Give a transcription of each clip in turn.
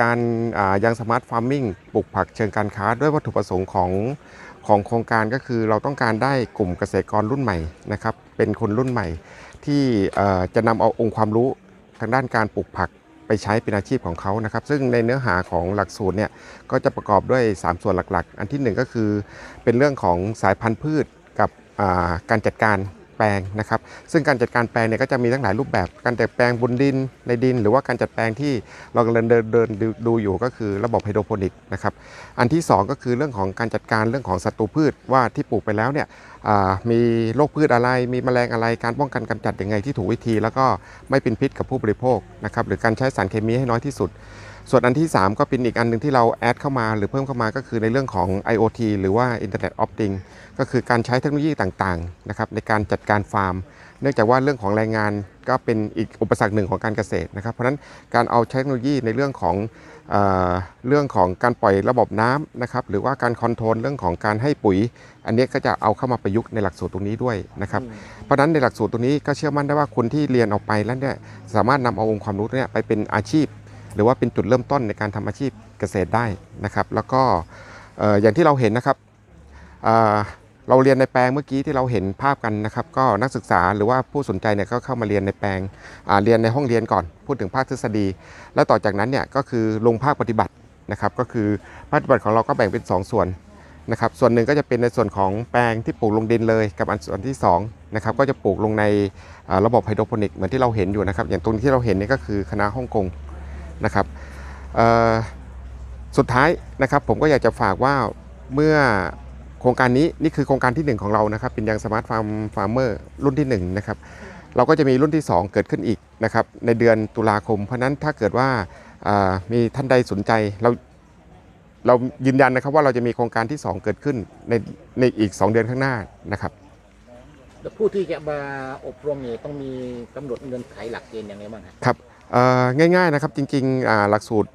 การยังสมาร์ทฟาร์มิงปลูกผักเชิงการค้าด้วยวัตถุประสงค์ของของโครงการก็คือเราต้องการได้กลุ่มเกษตรกรรุ่นใหม่นะครับเป็นคนรุ่นใหม่ ที่จะนำเอาองค์ความรู้ทางด้านการปลูกผักไปใช้เป็นอาชีพของเขานะครับ ซึ่งในเนื้อหาของหลักสูตรเนี่ยก็จะประกอบด้วย 3 ส่วนหลักๆ อันที่ 1 ก็คือเป็นเรื่องของสายพันธุ์พืชกับการจัดการ แปลงนะครับ ซึ่งการจัดการแปลงเนี่ยก็จะมีทั้งหลายรูปแบบ การจัดแปลงบนดินในดิน หรือว่าการจัดแปลงที่เรากำลังเดินเดินดูอยู่ก็คือระบบไฮโดรโปนิกนะครับ อันที่ 2 ก็คือเรื่องของการจัดการเรื่องของศัตรูพืชว่าที่ปลูกไปแล้วเนี่ยมีโรคพืชอะไร มีแมลงอะไร การป้องกันกำจัดยังไงที่ถูกวิธี แล้วก็ไม่เป็นพิษกับผู้บริโภคนะครับ หรือการใช้สารเคมีให้น้อยที่สุด ส่วนอันที่ 3 ก็เป็นอีกอันหนึ่งที่เราแอดเข้ามาหรือเพิ่มเข้ามาก็คือในเรื่องของ IoT หรือว่า Internet of Things ก็คือการใช้เทคโนโลยีต่างๆนะครับในการจัดการฟาร์ม เนื่องจากว่าเรื่องของแรงงานก็เป็นอีกอุปสรรคหนึ่งของการเกษตรนะครับ เพราะฉะนั้นการเอาเทคโนโลยีในเรื่องของเอเรื่องของการปล่อยระบบน้ำนะครับหรือว่าการคอนโทรลเรื่องของการให้ปุ๋ย อันนี้ก็จะเอาเข้ามาประยุกต์ในหลักสูตรตรงนี้ด้วยนะครับเพราะฉะนั้นในหลักสูตรตรงนี้ก็เชื่อมั่นได้ว่าคนที่เรียนออกไปแล้วเนี่ยสามารถนำเอาองค์ความรู้เนี่ยไปเป็นอาชีพ หรือว่าเป็นจุดเริ่มต้นในการทำอาชีพเกษตรได้นะครับ แล้วก็อย่างที่เราเห็นนะครับเราเรียนในแปลงเมื่อกี้ที่เราเห็นภาพกันนะครับก็นักศึกษาหรือว่าผู้สนใจเนี่ยก็เข้ามาเรียนในแปลงเรียนในห้องเรียนก่อน พูดถึงภาคทฤษฎี แล้วต่อจากนั้นเนี่ยก็คือลงภาคปฏิบัตินะครับ ก็คือภาคปฏิบัติของเราก็แบ่งเป็น 2 ส่วนนะครับ ส่วนหนึ่งก็จะเป็นในส่วนของแปลงที่ปลูกลงดินเลย กับอันส่วนที่2นะครับก็จะปลูกลงในระบบไฮโดรโปนิกเหมือนที่เราเห็นอยู่นะครับ อย่างตรงที่เราเห็นนี่ก็คือคณะฮ่องกง นะครับเอ่อสุดท้ายนะครับผมก็อยากจะฝากว่าเมื่อโครงการนี้นี่คือโครงการที่ 1 ของเรานะครับเป็นยังสมาร์ทฟาร์มฟาร์มเมอร์รุ่นที่1นะครับเราก็จะมีรุ่นที่ 2 เกิดขึ้นอีกนะครับในเดือนตุลาคม เพราะฉะนั้นถ้าเกิดว่าอ่ามีท่านใดสนใจเราเรายืนยันนะครับว่าเราจะมีโครงการที่ 2 เกิดขึ้นในในอีก 2 เดือนข้างหน้านะครับแล้วผู้ที่จะมาอบรมเนี่ยต้องมีกำหนดเงินไขหลักเกณฑ์ยังไงบ้างฮะครับเอ่อ ง่ายๆนะครับจริงๆอ่าหลักสูตร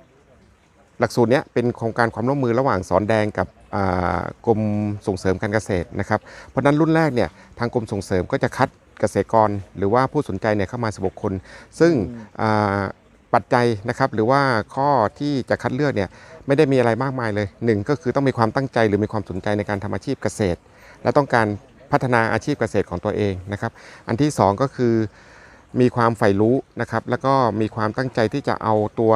หลักสูตรเนี้ยเป็นโครงการความร่วมมือระหว่างสอนแดงกับอ่ากรมส่งเสริมการเกษตรนะครับเพราะฉะนั้นรุ่นแรกเนี่ยทางกรมส่งเสริมก็จะคัดเกษตรกรหรือว่าผู้สนใจเนี่ยเข้ามา16คน ซึ่งอ่าปัจจัยนะครับหรือว่าข้อที่จะคัดเลือกเนี่ยไม่ได้มีอะไรมากมายเลยหนึ่งก็คือต้องมีความตั้งใจหรือมีความสนใจในการทำอาชีพเกษตร และต้องการพัฒนาอาชีพเกษตรของตัวเองนะครับ อันที่สองก็คือ มีความใฝ่รู้นะครับ แล้วก็มีความตั้งใจที่จะเอาตัว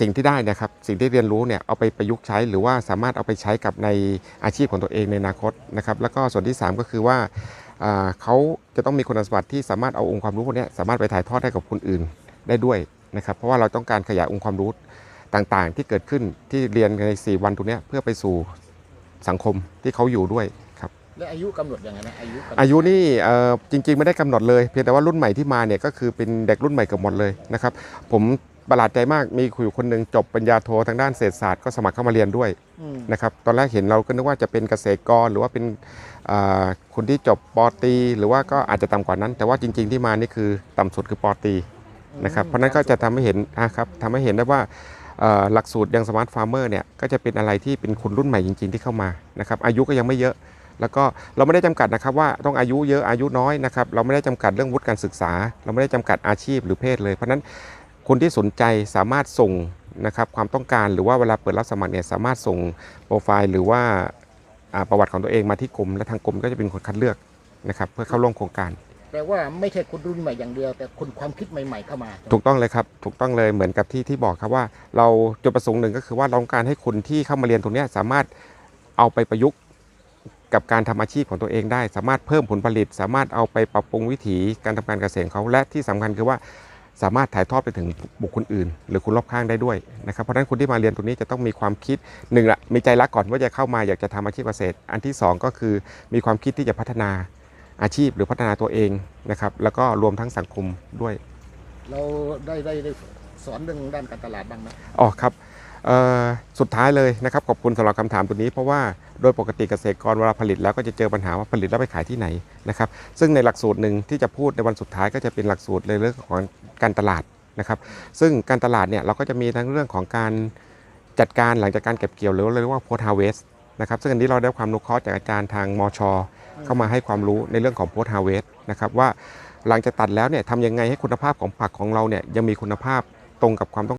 สิ่งที่ได้นะครับ สิ่งที่เรียนรู้เนี่ยเอาไปประยุกต์ใช้ หรือว่าสามารถเอาไปใช้กับในอาชีพของตัวเองในอนาคตนะครับ แล้วก็ส่วนที่ 3 ก็คือว่าเขาจะต้องมีคุณสมบัติที่สามารถเอาองค์ความรู้พวกนี้สามารถไปถ่ายทอดให้กับคนอื่นได้ด้วยนะครับ เพราะว่าเราต้องการขยายองค์ความรู้ต่างๆ ที่เกิดขึ้นที่เรียนใน 4 วันตรงนี้เพื่อไปสู่สังคมที่เขาอยู่ด้วย และอายุกำหนดยังไงนะอายุกำหนดอายุนี่เอ่อจริง ๆ ไม่ได้กำหนดเลยเพียงแต่ว่ารุ่นใหม่ที่มาเนี่ยก็คือเป็นเด็กรุ่นใหม่เกือบหมดเลยนะครับผมประหลาดใจมากมีคุยอยู่คนหนึ่งจบปริญญาโททางด้านเศรษฐศาสตร์ก็สมัครเข้ามาเรียนด้วยอืมนะครับตอนแรกเห็นเราก็นึกว่าจะเป็นเกษตรกรหรือว่าเป็นอ่าคนที่จบปอตรีหรือว่าก็อาจจะต่ำกว่านั้น แต่ว่าจริง ๆ ที่มานี่คือต่ำสุดคือปอตรี นะครับเพราะนั้นก็จะทำให้เห็นอะครับทำให้เห็นได้ว่าเอ่อหลักสูตรยังสมาร์ทฟาร์มเมอร์เนี่ยก็จะเป็นอะไรที่เป็นคนรุ่นใหม่จริง ๆ ที่เข้ามานะครับอายุก็ยังไม่เยอะ แล้วก็เราไม่ได้จำกัดนะครับว่าต้องอายุเยอะอายุน้อยนะครับเราไม่ได้จำกัดเรื่องวุฒิการศึกษา เราไม่ได้จำกัดอาชีพหรือเพศเลยเพราะฉะนั้นคนที่สนใจสามารถส่งนะครับความต้องการหรือว่าเวลาเปิดรับสมัครเนี่ยสามารถส่งโปรไฟล์หรือว่าอ่าประวัติของตัวเองมาที่กรมและทางกรมก็จะเป็นคนคัดเลือกนะครับเพื่อเข้าร่วมโครงการแปลว่าไม่ใช่คนรุ่นใหม่อย่างเดียว แต่คนความคิดใหม่ ๆเข้ามา ถูกต้องเลยครับถูกต้องเลยเหมือนกับที่ที่บอกครับว่า เราจุดประสงค์หนึ่งก็คือว่าเราต้องการให้คนที่เข้ามาเรียนตรงเนี้ยสามารถเอาไปประยุกต์ กับการทำอาชีพของตัวเองได้ สามารถเพิ่มผลผลิต สามารถเอาไปปรับปรุงวิถีการทำการเกษตรของเขาและที่สำคัญคือว่าสามารถถ่ายทอดไปถึงบุคคลอื่น หรือคนรอบข้างได้ด้วยนะครับเพราะฉะนั้นคนที่มาเรียนตรงนี้จะต้องมีความคิดหนึ่งละมีใจรักก่อนว่าจะเข้ามาอยากจะทำอาชีพเกษตร อันที่สองก็คือมีความคิดที่จะพัฒนาอาชีพหรือพัฒนาตัวเองนะครับแล้วก็รวมทั้งสังคมด้วย เราได้ได้ได้สอนเรื่องด้านการตลาดบ้างไหมอ๋อครับเอ่อ สุดท้ายเลยนะครับขอบคุณสำหรับคำถามตัวนี้ เพราะว่าโดยปกติเกษตรกรเวลาผลิตแล้วก็จะเจอปัญหาว่าผลิตแล้วไปขายที่ไหนนะครับซึ่งในหลักสูตรหนึ่งที่จะพูดในวันสุดท้ายก็จะเป็นหลักสูตรในเรื่องของการตลาดนะครับซึ่งการตลาดเนี่ยเราก็จะมีทั้งเรื่องของการจัดการหลังจากการเก็บเกี่ยวหรือเรียกว่า post harvest นะครับซึ่งอันนี้เราได้ความรู้คอร์สจากอาจารย์ทางมชเข้ามาให้ความรู้ในเรื่องของ post harvest นะครับว่าหลังจากตัดแล้วเนี่ยทำยังไงให้คุณภาพของผักของเราเนี่ยยังมีคุณภาพตรงกับความต้อง